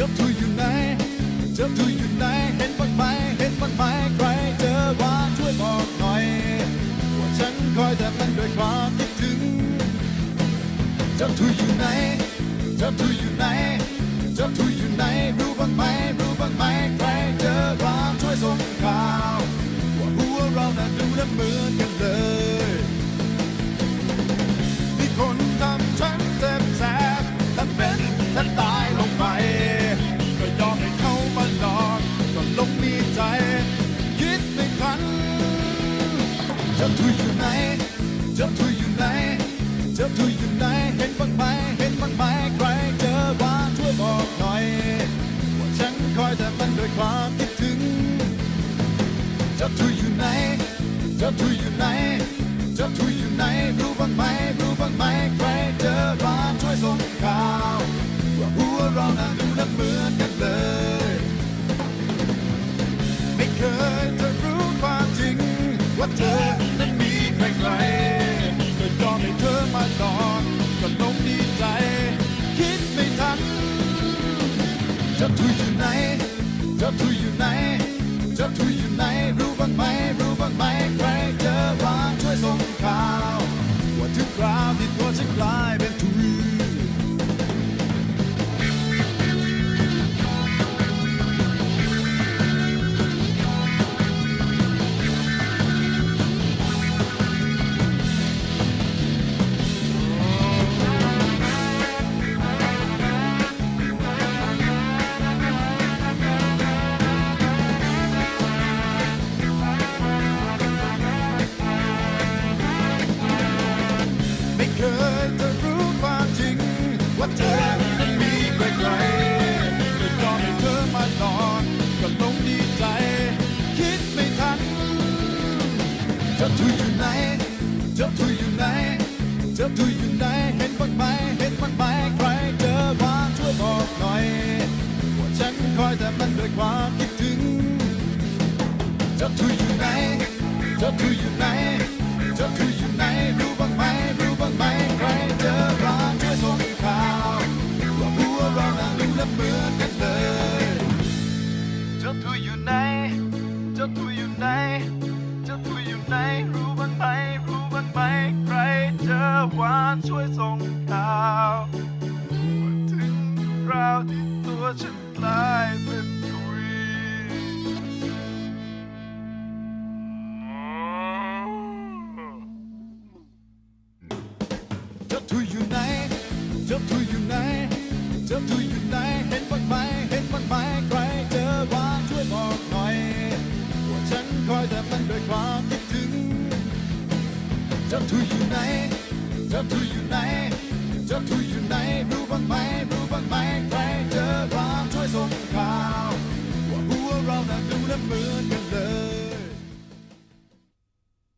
จับทูอยู่ไหนเจับทูอยู่ไหนเห็นบ้างไหมเห็นบ้างไหมใครเจอว่าช่วยบอกหน่อยว่าฉันคอยแต่มันด้วยความคิดถึงจับทูอยู่ไหนเจับทูอยู่ไหนเจับทูอยู่ไหนรู้บ้างไหมรู้บ้างไหมใครเจอว่าช่วยส่งข่าวว่าหัวเราน่ะดูและมือ เราน่ะดูและเหมือนกันเลย ไม่เคยจะรู้ความจริง ว่าเธอนั้นมีใครใครๆก็ยอมให้เธอมาหลอกก็ลงดีใจ คิดไม่ทันเจ้าทุยอยู่ไหนเจ้าทุยอยู่ไหนเจ้าทุยอยู่ อยู่ไหนเจ้าทุยอยู่ไหนเจ้าทุยอยู่ไหนเห็นบ้างไหมเห็นบ้างไหมใครเจอบ้างช่วยบอกหน่อยว่าฉันคอยแต่มันด้วยความคิดถึงเจ้าทุยอยู่ไหนเจ้าทุยอยู่านช่วยส่งข่าวว่าถึงคราวที่ตัวฉันกลายเป็นทุยเจ้าทุยอยู่ไหน เจ้าทุยอยู่ไหน เจ้าทุยอยู่ไหน เห็นบ้างไหมเห็นบ้างไหมใครเจอบ้างช่วยบอกหน่อยว่าฉันคอยแต่มันด้วยความคิดถึง เจ้าทุยอยู่ไหน เธอทุยอยู่ไหนเธอทุยอยู่ไหนรู้บ้างไหมรู้บ้างไหมใครเจอความช่วยส่งข่าวว่าหัวเราน่ะดูและมือ